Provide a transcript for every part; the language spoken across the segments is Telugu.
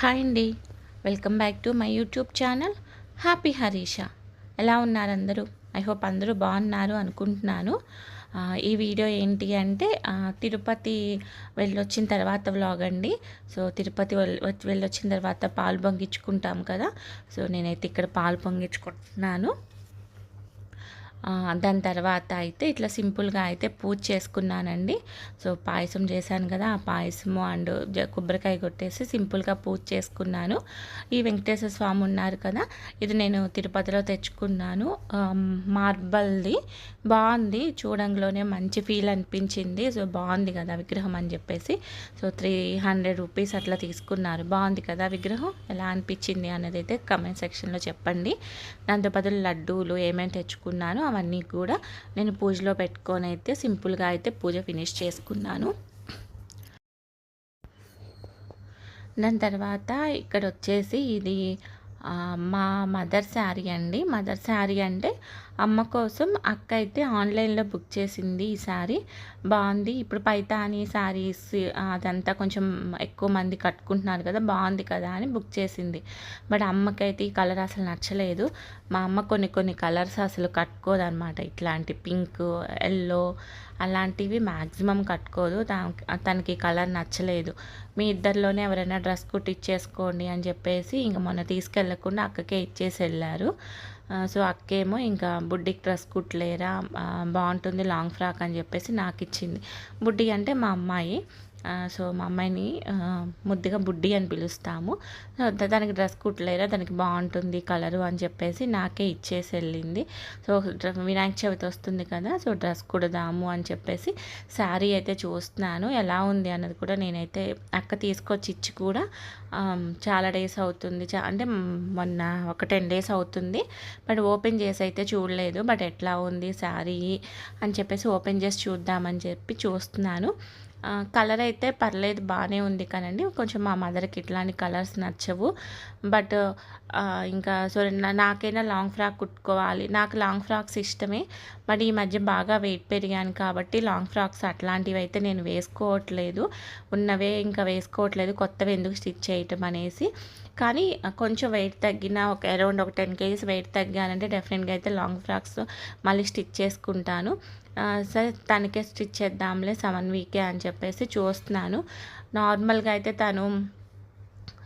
హాయ్ అండి. Welcome back to my YouTube channel happy Harisha. ఎలా ఉన్నారు అందరూ? ఐ హోప్ అందరూ బాగున్నారు అనుకుంటున్నాను. ఈ వీడియో ఏంటి అంటే తిరుపతి వెళ్ళొచ్చిన తర్వాత వ్లాగ్ అండి. సో తిరుపతి వెళ్ళొచ్చిన తర్వాత పాలు పొంగించుకుంటాం కదా. సో నేనైతే ఇక్కడ పాలు పొంగించుకుంటున్నాను. దాని తర్వాత అయితే ఇట్లా సింపుల్గా అయితే పూజ చేసుకున్నానండి. సో పాయసం చేశాను కదా ఆ పాయసము అండ్ కొబ్బరికాయ కొట్టేసి సింపుల్గా పూజ చేసుకున్నాను. ఈ వెంకటేశ్వర స్వామి ఉన్నారు కదా ఇది నేను తిరుపతిలో తెచ్చుకున్నాను. మార్బల్ది బాగుంది చూడంలోనే మంచి ఫీల్ అనిపించింది. సో బాగుంది కదా విగ్రహం అని చెప్పేసి. సో త్రీ హండ్రెడ్ రూపీస్ అట్లా తీసుకున్నారు. బాగుంది కదా విగ్రహం ఎలా అనిపించింది అనేది అయితే కమెంట్ సెక్షన్లో చెప్పండి. దాంతోపాటు లడ్డూలు ఏమేమి తెచ్చుకున్నాను అవన్నీ కూడా నేను పూజలో పెట్టుకొని అయితే సింపుల్గా అయితే పూజ ఫినిష్ చేసుకున్నాను. దాని తర్వాత ఇక్కడ వచ్చేసి ఇది మా మదర్ శారీ అండి. మదర్ శారీ అంటే అమ్మ కోసం అక్క అయితే ఆన్లైన్లో బుక్ చేసింది ఈ శారీ. బాగుంది. ఇప్పుడు పైతాని శారీస్ అదంతా కొంచెం ఎక్కువ మంది కట్టుకుంటున్నారు కదా బాగుంది కదా అని బుక్ చేసింది. బట్ అమ్మకైతే ఈ కలర్ అసలు నచ్చలేదు. మా అమ్మ కొన్ని కొన్ని కలర్స్ అసలు కట్టుకోదన్నమాట. ఇట్లాంటి పింక్ ఎల్లో అలాంటివి మ్యాక్సిమం కట్టుకోదు. తనకి కలర్ నచ్చలేదు. మీ ఇద్దరిలోనే ఎవరైనా డ్రెస్ కుట్టిచ్చేసుకోండి అని చెప్పేసి ఇంకా మొన్న తీసుకెళ్ళకుండా అక్కకే ఇచ్చేసి వెళ్ళారు. సో అక్కేమో ఇంకా బుడ్డికి డ్రెస్ కుట్టలేరా బాగుంటుంది లాంగ్ ఫ్రాక్ అని చెప్పేసి నాకు ఇచ్చింది బుడ్డి అంటే మా అమ్మాయి. సో మా అమ్మాయిని ముద్దుగా బుడ్డి అని పిలుస్తాము. సో దానికి డ్రెస్ కుట్టలేరా దానికి బాగుంటుంది కలరు అని చెప్పేసి నాకే ఇచ్చేసి వెళ్ళింది. సో వినాయక చవితి వస్తుంది కదా సో డ్రెస్ కుడదాము అని చెప్పేసి శారీ అయితే చూస్తున్నాను. ఎలా ఉంది అన్నది కూడా నేనైతే అక్క తీసుకొచ్చి ఇచ్చి కూడా చాలా డేస్ అవుతుంది. చా అంటే మొన్న ఒక టెన్ డేస్ అవుతుంది. బట్ ఓపెన్ చేసి అయితే చూడలేదు. బట్ ఎట్లా ఉంది శారీ అని చెప్పేసి ఓపెన్ చేసి చూద్దామని చెప్పి చూస్తున్నాను. కలర్ అయితే పర్లేదు బాగానే ఉంది కానండి. కొంచెం మా మదర్కి ఇట్లాంటి కలర్స్ నచ్చవు. బట్ ఇంకా సో నా- నాకైనా లాంగ్ ఫ్రాక్ కుట్టుకోవాలి. నాకు లాంగ్ ఫ్రాక్స్ ఇష్టమే. బట్ ఈ మధ్య బాగా వెయిట్ పెరిగాను కాబట్టి లాంగ్ ఫ్రాక్స్ అట్లాంటివి అయితే నేను వేసుకోవట్లేదు. ఉన్నవే ఇంకా వేసుకోవట్లేదు. కొత్తవి ఎందుకు స్టిచ్ చేయటం అనేసి. కానీ కొంచెం వెయిట్ తగ్గిన ఒక అరౌండ్ ఒక టెన్ కేజీస్ వెయిట్ తగ్గానంటే డెఫినెట్గా అయితే లాంగ్ ఫ్రాక్స్ మళ్ళీ స్టిచ్ చేసుకుంటాను. సరే తనకే స్టిచ్ చేద్దాంలే సెవెన్ వీకే అని చెప్పేసి చూస్తున్నాను. నార్మల్గా అయితే తను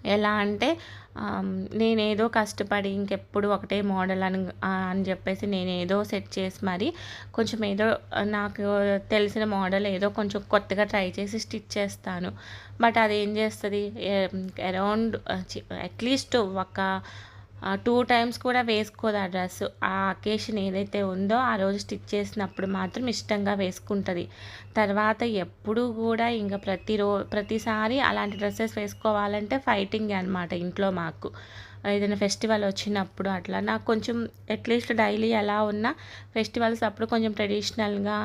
ఎలా అంటే నేనేదో కష్టపడి ఇంకెప్పుడు ఒకటే మోడల్ అని అని చెప్పేసి నేను ఏదో సెట్ చేసి మరి కొంచెం ఏదో నాకు తెలిసిన మోడల్ ఏదో కొంచెం కొత్తగా ట్రై చేసి స్టిచ్ చేస్తాను. బట్ అది ఏం చేస్తుంది అరౌండ్ అట్లీస్ట్ ఒక టూ టైమ్స్ కూడా వేసుకోదు ఆ డ్రెస్. ఆ అకేషన్ ఏదైతే ఉందో ఆ రోజు స్టిచ్ చేసినప్పుడు మాత్రం ఇష్టంగా వేసుకుంటుంది. తర్వాత ఎప్పుడు కూడా ఇంకా ప్రతిరో ప్రతిసారి అలాంటి డ్రెస్సెస్ వేసుకోవాలంటే ఫైటింగ్ అనమాట ఇంట్లో మాకు. ఏదైనా ఫెస్టివల్ వచ్చినప్పుడు అట్లా. నాకు కొంచెం అట్లీస్ట్ డైలీ ఎలా ఉన్నా ఫెస్టివల్స్ అప్పుడు కొంచెం ట్రెడిషనల్గా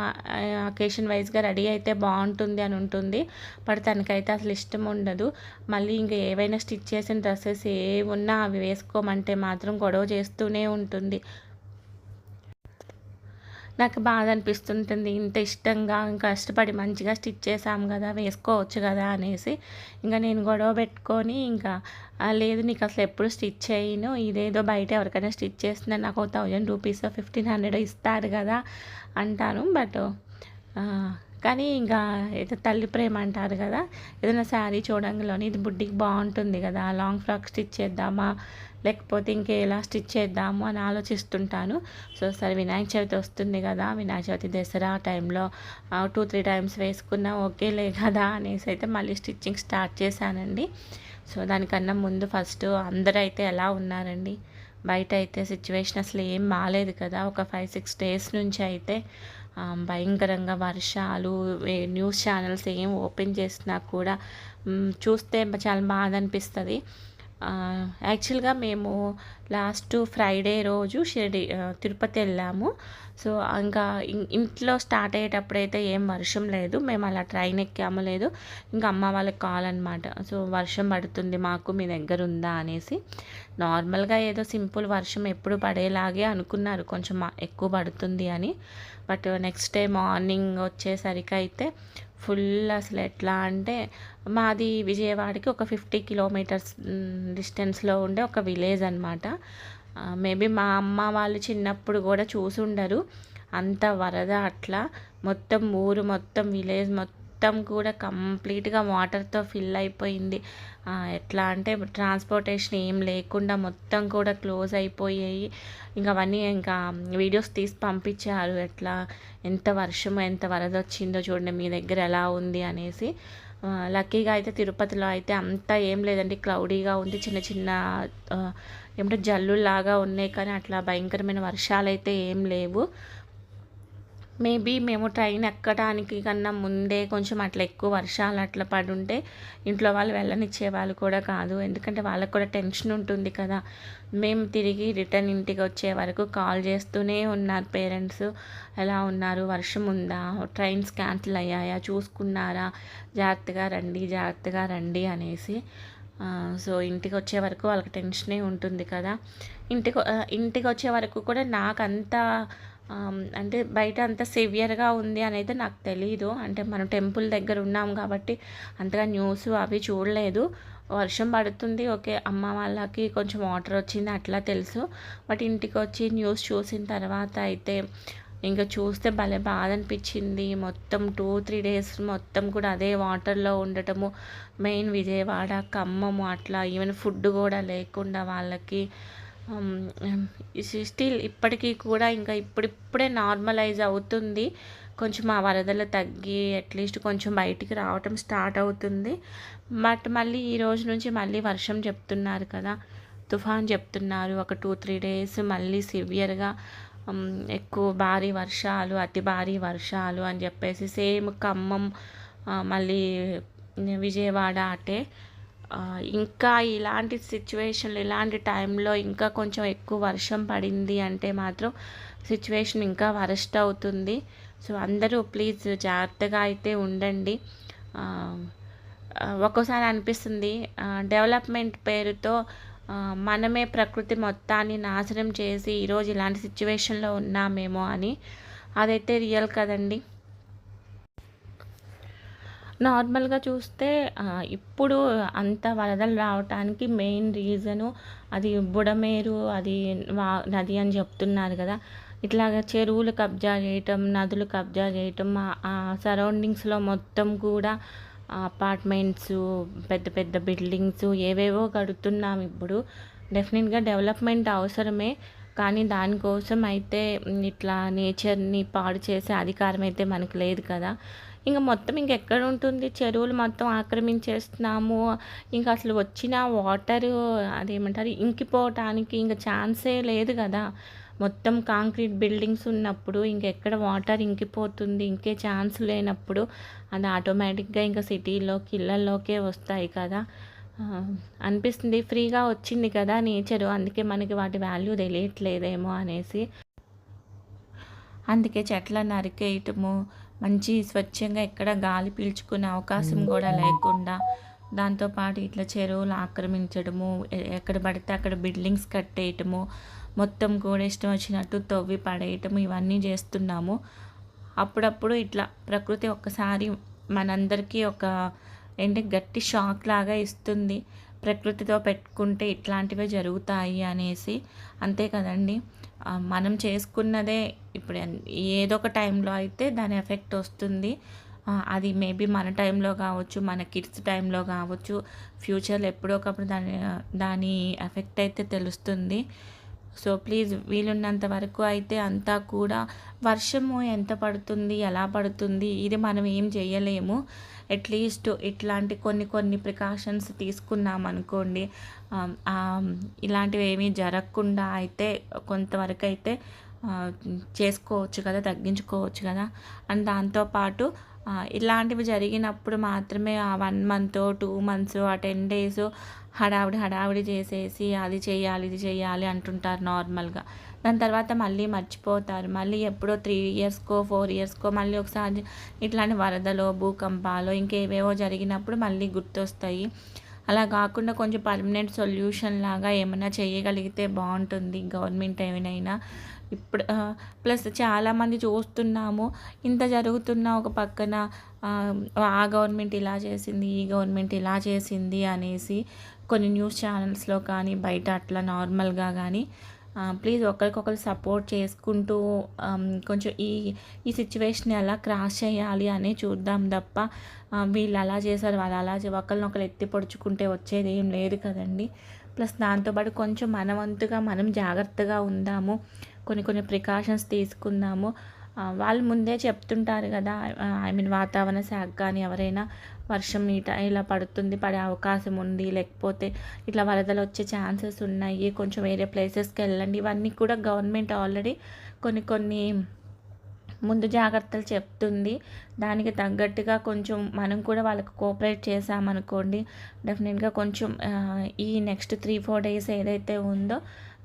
అకేషన్ వైజ్గా రెడీ అయితే బాగుంటుంది అని ఉంటుంది. బట్ తనకైతే అసలు ఇష్టం ఉండదు. మళ్ళీ ఇంకా ఏవైనా స్టిచ్ చేసిన డ్రెస్సెస్ ఏ ఉన్నా అవి వేసుకోమంటే మాత్రం గొడవ చేస్తూనే ఉంటుంది. నాకు బాధ అనిపిస్తుంటుంది. ఇంత ఇష్టంగా కష్టపడి మంచిగా స్టిచ్ చేసాం కదా వేసుకోవచ్చు కదా అనేసి ఇంకా నేను గొడవ పెట్టుకొని ఇంకా లేదు నీకు అసలు ఎప్పుడు స్టిచ్ చేయను ఇదేదో బయట ఎవరికైనా స్టిచ్ చేస్తున్నా నాకు ఒక థౌజండ్ రూపీస్ ఫిఫ్టీన్ హండ్రెడ్ ఇస్తారు కదా అంటాను. బట్ కానీ ఇంకా ఏదో తల్లి ప్రేమ అంటారు కదా ఏదైనా శారీ చూడంగానే ఇది బుడ్డికి బాగుంటుంది కదా లాంగ్ ఫ్రాక్ స్టిచ్ చేద్దామా లేకపోతే ఇంకేలా స్టిచ్ చేద్దాము అని ఆలోచిస్తుంటాను. సో సరే వినాయక చవితి వస్తుంది కదా వినాయక చవితి దసరా టైంలో టూ త్రీ టైమ్స్ వేసుకున్నా ఓకేలే కదా అనేసి అయితే మళ్ళీ స్టిచ్చింగ్ స్టార్ట్ చేశానండి. సో దానికన్నా ముందు ఫస్ట్ అందరూ అయితే ఎలా ఉన్నారండి? బయట అయితే సిచ్యువేషన్ అసలు ఏం బాగాలేదు కదా ఒక ఫైవ్ సిక్స్ డేస్ నుంచి అయితే. భయంకరంగా వర్షాలు న్యూస్ ఛానల్స్ ఏం ఓపెన్ చేసినా కూడా చూస్తే చాలా బాధ అనిపిస్తుంది. యాక్చువల్గా మేము లాస్ట్ ఫ్రైడే రోజు షిరిడి తిరుపతి వెళ్ళాము. సో ఇంకా ఇంట్లో స్టార్ట్ అయ్యేటప్పుడైతే ఏం వర్షం లేదు. మేము అలా ట్రైన్ ఎక్కాము లేదు. ఇంకా అమ్మ వాళ్ళకి కాల్ అనమాట సో వర్షం పడుతుంది మాకు మీ దగ్గర ఉందా అనేసి. నార్మల్గా ఏదో సింపుల్ వర్షం ఎప్పుడు పడేలాగే అనుకున్నారు. కొంచెం ఎక్కువ పడుతుంది అని. బట్ నెక్స్ట్ డే మార్నింగ్ వచ్చేసరికి అయితే ఫుల్ అసలు ఎట్లా అంటే మాది విజయవాడకి ఒక ఫిఫ్టీ కిలోమీటర్స్ డిస్టెన్స్లో ఉండే ఒక విలేజ్ అనమాట మేబీ మా అమ్మ వాళ్ళు చిన్నప్పుడు కూడా చూసుండరు. అంత వరద అట్లా. మొత్తం ఊరు మొత్తం విలేజ్ మొత్తం కూడా కంప్లీట్గా వాటర్తో ఫిల్ అయిపోయింది. ఎట్లా అంటే ట్రాన్స్పోర్టేషన్ ఏం లేకుండా మొత్తం కూడా క్లోజ్ అయిపోయాయి. ఇంకా అవన్నీ ఇంకా వీడియోస్ తీసి పంపించారు. ఎట్లా ఎంత వర్షం ఎంత వరద వచ్చిందో చూడండి మీ దగ్గర ఎలా ఉంది అనేసి. లక్కీగా అయితే తిరుపతిలో అయితే అంతా ఏం లేదండి. క్లౌడీగా ఉంది చిన్న చిన్న ఏమంటే జల్లులాగా ఉన్నాయి కానీ అట్లా భయంకరమైన వర్షాలు అయితే ఏం లేవు. మేబీ మేము ట్రైన్ ఎక్కడానికి కన్నా ముందే కొంచెం అట్లా ఎక్కువ వర్షాలు అట్లా పడుంటే ఇంట్లో వాళ్ళు వెళ్ళనిచ్చే వాళ్ళు కూడా కాదు. ఎందుకంటే వాళ్ళకు కూడా టెన్షన్ ఉంటుంది కదా. మేము తిరిగి రిటర్న్ ఇంటికి వచ్చే వరకు కాల్ చేస్తూనే ఉన్నారు పేరెంట్స్. ఎలా ఉన్నారు? వర్షం ఉందా? ట్రైన్స్ క్యాన్సిల్ అయ్యాయా? చూసుకున్నారా? జాగ్రత్తగా రండి జాగ్రత్తగా రండి అనేసి. సో ఇంటికి వచ్చే వరకు వాళ్ళకి టెన్షనే ఉంటుంది కదా. ఇంటికి ఇంటికి వచ్చే వరకు కూడా నాకంతా అంటే బయట అంత సివియర్గా ఉంది అనేది నాకు తెలియదు అంటే మనం టెంపుల్ దగ్గర ఉన్నాం కాబట్టి అంతగా న్యూస్ అవి చూడలేదు. వర్షం పడుతుంది ఓకే అమ్మ వాళ్ళకి కొంచెం వాటర్ వచ్చింది అట్లా తెలుసు. బట్ ఇంటికి వచ్చి న్యూస్ చూసిన తర్వాత అయితే ఇంకా చూస్తే భలే బాధ అనిపించింది. మొత్తం టూ త్రీ డేస్ మొత్తం కూడా అదే వాటర్లో ఉండటము. మెయిన్ విజయవాడ ఖమ్మము అట్లా ఈవెన్ ఫుడ్ కూడా లేకుండా వాళ్ళకి స్టిల్ ఇప్పటికీ కూడా ఇంకా ఇప్పుడిప్పుడే నార్మలైజ్ అవుతుంది. కొంచెం ఆ వరదలు తగ్గి అట్లీస్ట్ కొంచెం బయటికి రావటం స్టార్ట్ అవుతుంది. బట్ మళ్ళీ ఈ రోజు నుంచి మళ్ళీ వర్షం చెప్తున్నారు కదా. తుఫాన్ చెప్తున్నారు. ఒక టూ త్రీ డేస్ మళ్ళీ సివియర్గా ఎక్కువ భారీ వర్షాలు అతి భారీ వర్షాలు అని చెప్పేసి సేమ్ ఖమ్మం మళ్ళీ విజయవాడ అటే ఇంకా ఇలాంటి సిచ్యువేషన్లు ఇలాంటి టైంలో ఇంకా కొంచెం ఎక్కువ వర్షం పడింది అంటే మాత్రం సిచ్యువేషన్ ఇంకా వరస్ట్ అవుతుంది. సో అందరూ ప్లీజ్ జాగ్రత్తగా అయితే ఉండండి. ఒక్కోసారి అనిపిస్తుంది డెవలప్మెంట్ పేరుతో మనమే ప్రకృతి మొత్తాన్ని నాశనం చేసి ఈరోజు ఇలాంటి సిచ్యువేషన్లో ఉన్నామేమో అని. అదైతే రియల్ కదండి. నార్మల్గా చూస్తే ఇప్పుడు అంత వరదలు రావటానికి మెయిన్ రీజను అది బుడమేరు అది వా నది అని చెప్తున్నారు కదా. ఇట్లాగ చెరువులు కబ్జా చేయటం నదులు కబ్జా చేయటం ఆ సరౌండింగ్స్లో మొత్తం కూడా అపార్ట్మెంట్స్ పెద్ద పెద్ద బిల్డింగ్స్ ఏవేవో కడుతున్నాం ఇప్పుడు. డెఫినెట్గా డెవలప్మెంట్ అవసరమే. కానీ దానికోసం అయితే ఇట్లా నేచర్ని పాడు చేసే అధికారం అయితే మనకు లేదు కదా. ఇంకా మొత్తం ఇంకెక్కడ ఉంటుంది? చెరువులు మొత్తం ఆక్రమించేస్తున్నాము. ఇంకా అసలు వచ్చిన వాటరు అదేమంటారు? ఇంకిపోవటానికి ఇంకా ఛాన్సే లేదు కదా. మొత్తం కాంక్రీట్ బిల్డింగ్స్ ఉన్నప్పుడు ఇంకెక్కడ వాటర్ ఇంకిపోతుంది? ఇంకే ఛాన్స్ లేనప్పుడు అది ఆటోమేటిక్గా ఇంకా సిటీలోకి ఇళ్ళల్లోకే వస్తాయి కదా. అనిపిస్తుంది. ఫ్రీగా వచ్చింది కదా నేచరు. అందుకే మనకి వాటి వాల్యూ తెలియట్లేదేమో అనేసి. అందుకే చెట్లను నరికేయటము మంచి స్వచ్ఛంగా ఎక్కడ గాలి పీల్చుకునే అవకాశం కూడా లేకుండా దాంతోపాటు ఇట్లా చెరువులు ఆక్రమించడము ఎక్కడ పడితే అక్కడ బిల్డింగ్స్ కట్టేయటము మొత్తం కూడా ఇష్టం వచ్చినట్టు తవ్వి పడేయటము ఇవన్నీ చేస్తున్నాము. అప్పుడప్పుడు ఇట్లా ప్రకృతి ఒక్కసారి మనందరికీ ఒక ఏంటి గట్టి షాక్ లాగా ఇస్తుంది. ప్రకృతితో పెట్టుకుంటే ఇట్లాంటివే జరుగుతాయి అనేసి అంతే కదండి. మనం చేసుకున్నదే ఇప్పుడు ఏదో ఒక టైంలో అయితే దాని ఎఫెక్ట్ వస్తుంది. అది మేబీ మన టైంలో కావచ్చు మన కిడ్స్ టైంలో కావచ్చు ఫ్యూచర్లో ఎప్పుడో ఒకప్పుడు దాని దాని ఎఫెక్ట్ అయితే తెలుస్తుంది. సో ప్లీజ్ వీలున్నంత వరకు అయితే అంతా కూడా వర్షము ఎంత పడుతుంది ఎలా పడుతుంది ఇది మనం ఏం చేయలేము. అట్లీస్ట్ ఇట్లాంటి కొన్ని కొన్ని ప్రికాషన్స్ తీసుకున్నాం అనుకోండి ఇలాంటివి ఏమీ జరగకుండా అయితే కొంతవరకు అయితే చేసుకోవచ్చు కదా తగ్గించుకోవచ్చు కదా. అండ్ దాంతోపాటు ఇలాంటివి జరిగినప్పుడు మాత్రమే ఆ వన్ మంత్ టూ మంత్స్ ఆ టెన్ డేస్ హడావిడి హడావిడి చేసేసి అది చేయాలి ఇది చేయాలి అంటుంటారు నార్మల్గా. దాని తర్వాత మళ్ళీ మర్చిపోతారు. మళ్ళీ ఎప్పుడో త్రీ ఇయర్స్కో ఫోర్ ఇయర్స్కో మళ్ళీ ఒకసారి ఇట్లాంటి వరదలో భూకంపాలు ఇంకేవేవో జరిగినప్పుడు మళ్ళీ గుర్తొస్తాయి. అలా కాకుండా కొంచెం పర్మనెంట్ సొల్యూషన్ లాగా ఏమైనా చేయగలిగితే బాగుంటుంది గవర్నమెంట్ ఏమైనా. ఇప్పుడు ప్లస్ చాలామంది చూస్తున్నాము ఇంత జరుగుతున్న ఒక పక్కన ఆ గవర్నమెంట్ ఇలా చేసింది ఈ గవర్నమెంట్ ఇలా చేసింది అనేసి కొన్ని న్యూస్ ఛానల్స్లో కానీ బయట అట్లా నార్మల్గా కానీ ప్లీజ్ ఒకరికొకరు సపోర్ట్ చేసుకుంటూ కొంచెం ఈ ఈ సిచ్యువేషన్ ఎలా క్రాస్ చేయాలి అని చూద్దాం తప్ప వీళ్ళు అలా చేశారు వాళ్ళు అలా ఒకరిని ఒకరు ఎత్తి పొడుచుకుంటే వచ్చేది ఏం లేదు కదండి. ప్లస్ దాంతోపాటు కొంచెం మనవంతుగా మనం జాగ్రత్తగా ఉందాము. కొన్ని కొన్ని ప్రికాషన్స్ తీసుకుందాము. వాళ్ళు ముందే చెప్తుంటారు కదా ఐ మీన్ వాతావరణ శాఖ కానీ ఎవరైనా వర్షం ఇట ఇలా పడుతుంది పడే అవకాశం ఉంది లేకపోతే ఇట్లా వరదలు వచ్చే ఛాన్సెస్ ఉన్నాయి కొంచెం వేరే ప్లేసెస్కి వెళ్ళండి ఇవన్నీ కూడా గవర్నమెంట్ ఆల్రెడీ కొన్ని కొన్ని ముందు జాగ్రత్తలు చెప్తుంది. దానికి తగ్గట్టుగా కొంచెం మనం కూడా వాళ్ళకి కోఆపరేట్ చేసామనుకోండి డెఫినెట్గా కొంచెం ఈ నెక్స్ట్ త్రీ ఫోర్ డేస్ ఏదైతే ఉందో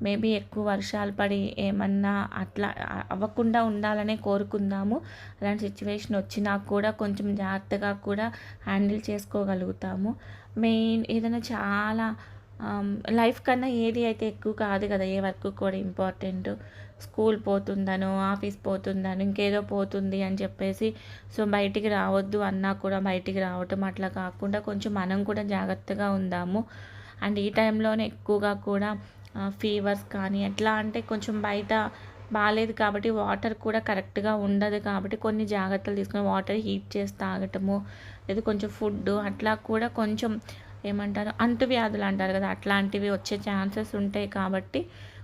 మేబీ ఎక్కువ వర్షాలు పడి ఏమన్నా అట్లా అవ్వకుండా ఉండాలనే కోరుకుందాము. అలాంటి సిచ్యువేషన్ వచ్చినా కూడా కొంచెం జాగ్రత్తగా కూడా హ్యాండిల్ చేసుకోగలుగుతాము. మెయిన్ ఏదైనా చాలా లైఫ్ కన్నా ఏది అయితే ఎక్కువ కాదు కదా ఏ వర్క్ కూడా ఇంపార్టెంట్. స్కూల్ పోతుందనో ఆఫీస్ పోతుందనో ఇంకేదో పోతుంది అని చెప్పేసి సో బయటికి రావద్దు అన్నా కూడా బయటికి రావటం అట్లా కాకుండా కొంచెం మనం కూడా జాగ్రత్తగా ఉందాము. అండ్ ఈ టైంలోనే ఎక్కువగా కూడా ఫీవర్స్ కానీ ఎట్లా అంటే కొంచెం బయట బాగాలేదు కాబట్టి వాటర్ కూడా కరెక్ట్గా ఉండదు కాబట్టి కొన్ని జాగ్రత్తలు తీసుకుని వాటర్ హీట్ చేసి తాగటము లేదు కొంచెం ఫుడ్ అట్లా కూడా కొంచెం ఏమంటారు అంటువ్యాధులు అంటారు కదా అట్లాంటివి వచ్చే ఛాన్సెస్ ఉంటాయి కాబట్టి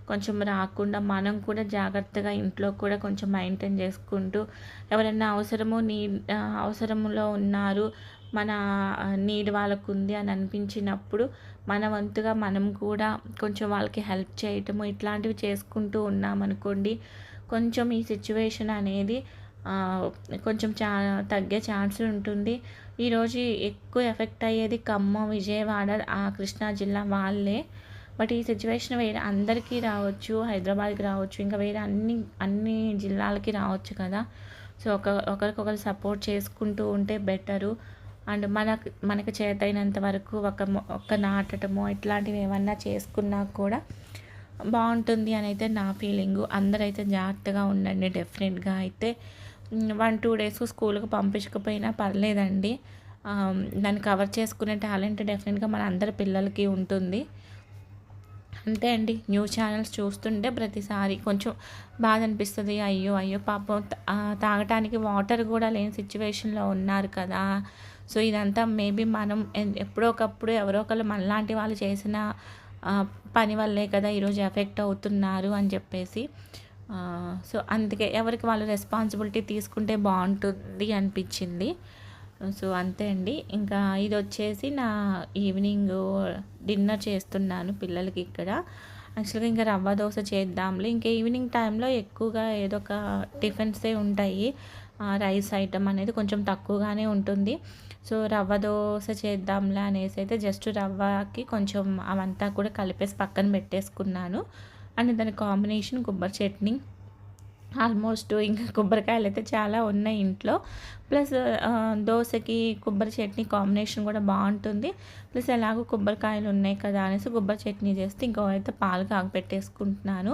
కొంచెం రాకుండా మనం కూడా జాగ్రత్తగా ఇంట్లో కూడా కొంచెం మెయింటైన్ చేసుకుంటూ ఎవరైనా అవసరము నీ అవసరంలో ఉన్నారు మన నీడ్ వాళ్ళకు ఉంది అని అనిపించినప్పుడు మన వంతుగా మనం కూడా కొంచెం వాళ్ళకి హెల్ప్ చేయటము ఇట్లాంటివి చేసుకుంటూ ఉన్నామనుకోండి కొంచెం ఈ సిచ్యువేషన్ అనేది కొంచెం చా తగ్గే ఛాన్స్ ఉంటుంది. ఈరోజు ఎక్కువ ఎఫెక్ట్ అయ్యేది ఖమ్మం విజయవాడ ఆ కృష్ణా జిల్లా వాళ్ళే. బట్ ఈ సిచ్యువేషన్ వేరే అందరికీ రావచ్చు హైదరాబాద్కి రావచ్చు ఇంకా వేరే అన్ని అన్ని జిల్లాలకి రావచ్చు కదా. సో ఒక ఒకరికొకరు సపోర్ట్ చేసుకుంటూ ఉంటే బెటరు. అండ్ మనకు మనకు చేతైనంత వరకు ఒక ఒక నాటటము ఇట్లాంటివి ఏమన్నా చేసుకున్నా కూడా బాగుంటుంది అని అయితే నా ఫీలింగు. అందరైతే జాగ్రత్తగా ఉండండి డెఫినెట్గా అయితే. వన్ టూ డేస్ స్కూల్కి పంపించకపోయినా పర్లేదండి. దాన్ని కవర్ చేసుకునే టాలెంట్ డెఫినెట్గా మన అందరి పిల్లలకి ఉంటుంది. అంతే అండి. న్యూస్ ఛానల్స్ చూస్తుంటే ప్రతిసారి కొంచెం బాధ అనిపిస్తుంది. అయ్యో అయ్యో పాపం తాగటానికి వాటర్ కూడా లేని సిచ్యువేషన్లో ఉన్నారు కదా. సో ఇదంతా మేబీ మనం ఎప్పుడో ఒకప్పుడు ఎవరో ఒకళ్ళు మనలాంటి వాళ్ళు చేసిన పని వల్లే కదా ఈరోజు ఎఫెక్ట్ అవుతున్నారు అని చెప్పేసి. సో అందుకే ఎవరికి వాళ్ళు రెస్పాన్సిబిలిటీ తీసుకుంటే బాగుంటుంది అనిపించింది. సో అంతే అండి. ఇంకా ఇది వచ్చేసి నా ఈవినింగ్ డిన్నర్ చేస్తున్నాను పిల్లలకి ఇక్కడ. యాక్చువల్గా ఇంకా రవ్వ దోశ చేద్దాంలే. ఇంకా ఈవినింగ్ టైంలో ఎక్కువగా ఏదో ఒక టిఫిన్సే ఉంటాయి. రైస్ ఐటమ్ అనేది కొంచెం తక్కువగానే ఉంటుంది. సో రవ్వ దోశ చేద్దాంలే అనేసి అయితే జస్ట్ రవ్వకి కొంచెం అవంతా కూడా కలిపేసి పక్కన పెట్టేసుకున్నాను. అండ్ దాని కాంబినేషన్ కొబ్బరి చట్నీ ఆల్మోస్ట్ ఇంకా కొబ్బరికాయలు అయితే చాలా ఉన్నాయి ఇంట్లో. ప్లస్ దోశకి కొబ్బరి చట్నీ కాంబినేషన్ కూడా బాగుంటుంది. ప్లస్ ఎలాగో కొబ్బరికాయలు ఉన్నాయి కదా అనేసి కొబ్బరి చట్నీ చేస్తే ఇంకో అయితే పాలు కాగపెట్టేసుకుంటున్నాను.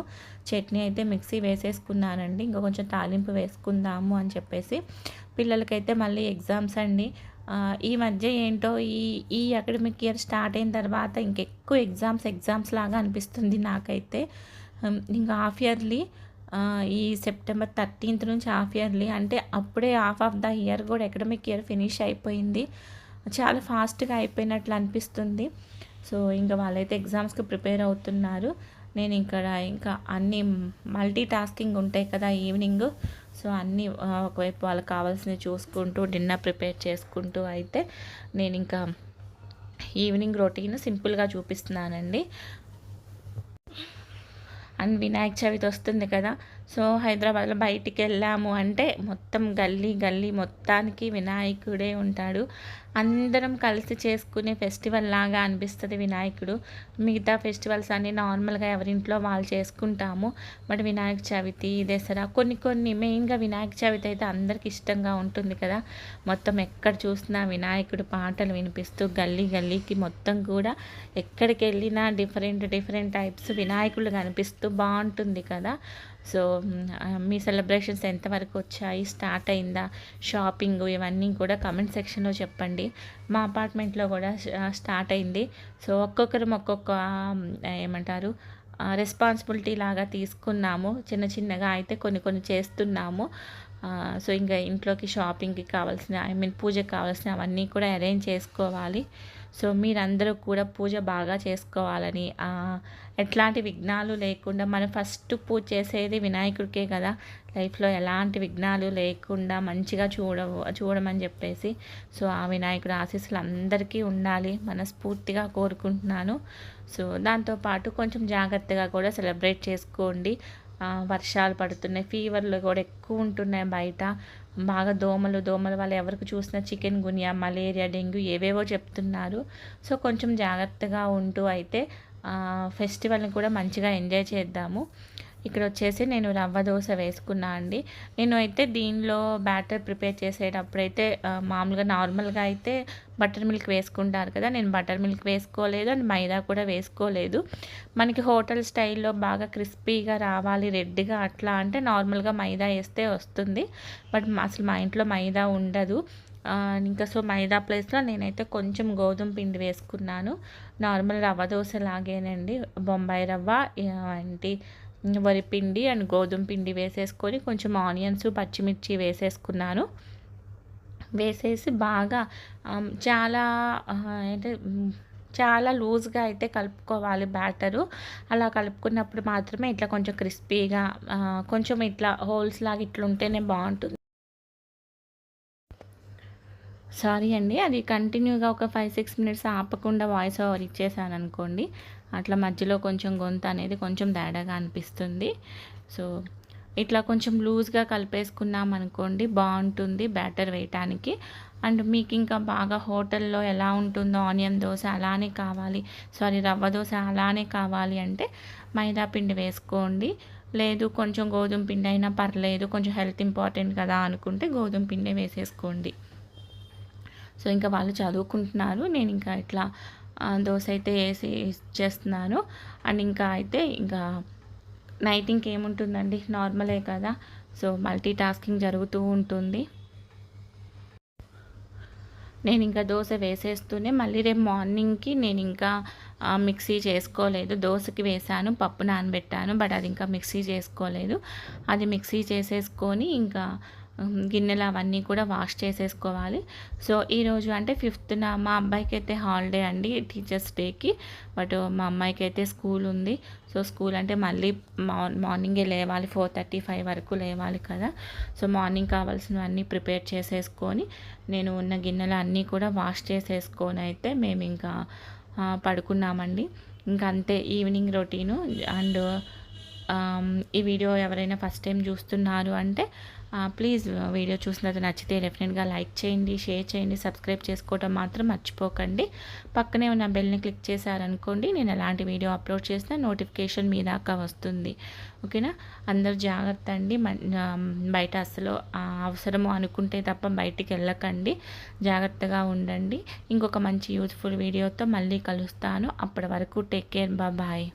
చట్నీ అయితే మిక్సీ వేసేసుకున్నానండి. ఇంకా కొంచెం తాలింపు వేసుకుందాము అని చెప్పేసి. పిల్లలకైతే మళ్ళీ ఎగ్జామ్స్ అండి. ఈ మధ్య ఏంటో ఈ ఈ అకాడమిక్ ఇయర్ స్టార్ట్ అయిన తర్వాత ఇంకెక్కువ ఎగ్జామ్స్ ఎగ్జామ్స్ లాగా అనిపిస్తుంది నాకైతే. ఇంకా హాఫ్ ఇయర్లీ ఈ సెప్టెంబర్ థర్టీన్త్ నుంచి హాఫ్ ఇయర్లీ అంటే అప్పుడే హాఫ్ ఆఫ్ ద ఇయర్ కూడా అకాడమిక్ ఇయర్ ఫినిష్ అయిపోయింది. చాలా ఫాస్ట్గా అయిపోయినట్లు అనిపిస్తుంది. సో ఇంకా వాళ్ళైతే ఎగ్జామ్స్కి ప్రిపేర్ అవుతున్నారు. నేను ఇక్కడ ఇంకా అన్ని మల్టీ టాస్కింగ్ ఉంటాయి కదా ఈవినింగ్ సో అన్నీ ఒకవైపు వాళ్ళకి కావాల్సినవి చూసుకుంటూ డిన్నర్ ప్రిపేర్ చేసుకుంటూ అయితే నేను ఇంకా ఈవినింగ్ రొటీన్ సింపుల్గా చూపిస్తున్నానండి. అండ్ వినాయక చవితి వస్తుంది కదా సో హైదరాబాద్లో బయటికి వెళ్ళాము అంటే మొత్తం గల్లీ గల్లీ మొత్తానికి వినాయకుడే ఉంటాడు. అందరం కలిసి చేసుకునే ఫెస్టివల్ లాగా అనిపిస్తుంది వినాయకుడు. మిగతా ఫెస్టివల్స్ అన్నీ నార్మల్గా ఎవరింట్లో వాళ్ళు చేసుకుంటాము. బట్ వినాయక చవితి దసరా కొన్ని కొన్ని మెయిన్గా వినాయక చవితి అయితే అందరికి ఇష్టంగా ఉంటుంది కదా. మొత్తం ఎక్కడ చూసినా వినాయకుడు పాటలు వినిపిస్తూ గల్లీ గల్లీకి మొత్తం కూడా ఎక్కడికి వెళ్ళినా డిఫరెంట్ డిఫరెంట్ టైప్స్ వినాయకులు కనిపిస్తూ బాగుంటుంది కదా. సో మీ సెలబ్రేషన్స్ ఎంతవరకు వచ్చాయి? స్టార్ట్ అయిందా? షాపింగ్ ఇవన్నీ కూడా కమెంట్ సెక్షన్లో చెప్పండి. మా అపార్ట్మెంట్లో కూడా స్టార్ట్ అయింది. సో ఒక్కొక్కరం ఒక్కొక్క ఏమంటారు రెస్పాన్సిబిలిటీ లాగా తీసుకున్నాము. చిన్న చిన్నగా అయితే కొన్ని కొన్ని చేస్తున్నాము. సో ఇంకా ఇంట్లోకి షాపింగ్కి కావాల్సిన ఐ మీన్ పూజకి కావాల్సిన అవన్నీ కూడా అరేంజ్ చేసుకోవాలి. సో మీరందరూ కూడా పూజ బాగా చేసుకోవాలని ఎట్లాంటి విఘ్నాలు లేకుండా మనం ఫస్ట్ పూజ చేసేది వినాయకుడికే కదా. లైఫ్లో ఎలాంటి విఘ్నాలు లేకుండా మంచిగా చూడ చూడమని చెప్పేసి సో ఆ వినాయకుడు ఆశీస్సులు అందరికీ ఉండాలి. మనస్ఫూర్తిగా కోరుకుంటున్నాను. సో దాంతోపాటు కొంచెం జాగ్రత్తగా కూడా సెలబ్రేట్ చేసుకోండి. వర్షాలు పడుతున్నాయి. ఫీవర్లు కూడా ఎక్కువ ఉంటున్నాయి బయట. బాగా దోమలు దోమల వల్ల ఎవరికి చూసినా చికెన్ గునియా మలేరియా డెంగ్యూ ఏవేవో చెప్తున్నారు. సో కొంచెం జాగ్రత్తగా ఉంటూ అయితే ఫెస్టివల్ని కూడా మంచిగా ఎంజాయ్ చేద్దాము. ఇక్కడ వచ్చేసి నేను రవ్వ దోశ వేసుకున్నా అండి. నేను అయితే దీనిలో బ్యాటర్ ప్రిపేర్ చేసేటప్పుడు అయితే మామూలుగా నార్మల్గా అయితే బటర్ మిల్క్ వేసుకుంటారు కదా నేను బటర్ మిల్క్ వేసుకోలేదు అండ్ మైదా కూడా వేసుకోలేదు. మనకి హోటల్ స్టైల్లో బాగా క్రిస్పీగా రావాలి రెడ్గా అట్లా అంటే నార్మల్గా మైదా వేస్తే వస్తుంది. బట్ అసలు మా ఇంట్లో మైదా ఉండదు. ఇంకా సో మైదా ప్లేస్లో నేనైతే కొంచెం గోధుమ పిండి వేసుకున్నాను. నార్మల్ రవ్వ దోశ లాగేనండి. బొంబాయి రవ్వ ఏంటి వరిపిండి అండ్ గోధుమ పిండి వేసేసుకొని కొంచెం ఆనియన్స్ పచ్చిమిర్చి వేసేసుకున్నాను. వేసేసి బాగా చాలా అంటే చాలా లూజ్గా అయితే కలుపుకోవాలి బ్యాటరు. అలా కలుపుకున్నప్పుడు మాత్రమే ఇట్లా కొంచెం క్రిస్పీగా కొంచెం ఇట్లా హోల్స్ లాగా ఇట్లా ఉంటేనే బాగుంటుంది. సారీ అండి అది కంటిన్యూగా ఒక ఫైవ్ సిక్స్ మినిట్స్ ఆపకుండా వాయిస్ ఓవర్ ఇచ్చేసాను అనుకోండి. అట్లా మధ్యలో కొంచెం గొంతు అనేది కొంచెం తేడాగా అనిపిస్తుంది. సో ఇట్లా కొంచెం లూజ్గా కలిపేసుకున్నాం అనుకోండి బాగుంటుంది బ్యాటర్ వేయటానికి. అండ్ మీకు ఇంకా బాగా హోటల్లో ఎలా ఉంటుందో ఆనియన్ దోశ అలానే కావాలి సారీ రవ్వ దోశ అలానే కావాలి అంటే మైదా పిండి వేసుకోండి. లేదు కొంచెం గోధుమ పిండి అయినా పర్లేదు కొంచెం హెల్త్ ఇంపార్టెంట్ కదా అనుకుంటే గోధుమ పిండి వేసేసుకోండి. సో ఇంకా వాళ్ళు చదువుకుంటున్నారు నేను ఇంకా ఇట్లా దోశ అయితే వేసి చేస్తున్నాను అండ్ ఇంకా అయితే ఇంకా నైట్ ఇంకేముంటుందండి? నార్మలే కదా. సో మల్టీ టాస్కింగ్ జరుగుతూ ఉంటుంది. నేను ఇంకా దోశ వేసేస్తూనే మళ్ళీ రేపు మార్నింగ్కి నేను ఇంకా మిక్సీ చేసుకోలేదు. దోశకి వేసాను పప్పు నానబెట్టాను బట్ అది ఇంకా మిక్సీ చేసుకోలేదు. అది మిక్సీ చేసేసుకొని ఇంకా గిన్నెలు అవన్నీ కూడా వాష్ చేసేసుకోవాలి. సో ఈరోజు అంటే ఫిఫ్త్న మా అబ్బాయికి అయితే హాలిడే అండి టీచర్స్ డేకి. బట్ మా అమ్మాయికి అయితే స్కూల్ ఉంది. సో స్కూల్ అంటే మళ్ళీ మార్నింగే లేవాలి ఫోర్ థర్టీ ఫైవ్ వరకు లేవాలి కదా. సో మార్నింగ్ కావాల్సినవన్నీ ప్రిపేర్ చేసేసుకొని నేను ఉన్న గిన్నెలు అన్నీ కూడా వాష్ చేసేసుకొని అయితే మేము ఇంకా పడుకున్నామండి. ఇంకా అంతే ఈవినింగ్ రొటీను. అండ్ ఈ వీడియో ఎవరైనా ఫస్ట్ టైం చూస్తున్నారు అంటే ప్లీజ్ వీడియో చూసినది నచ్చితే డెఫినెట్గా లైక్ చేయండి షేర్ చేయండి సబ్స్క్రైబ్ చేసుకోవడం మాత్రం మర్చిపోకండి. పక్కనే ఉన్న బెల్ని క్లిక్ చేశారనుకోండి నేను ఎలాంటి వీడియో అప్లోడ్ చేసినా నోటిఫికేషన్ మీ దాకా వస్తుంది. ఓకేనా? అందరు జాగ్రత్త అండి. బయట అసలు అవసరము అనుకుంటే తప్ప బయటికి వెళ్ళకండి. జాగ్రత్తగా ఉండండి. ఇంకొక మంచి యూజ్ఫుల్ వీడియోతో మళ్ళీ కలుస్తాను. అప్పటి వరకు టేక్ కేర్. బాయ్.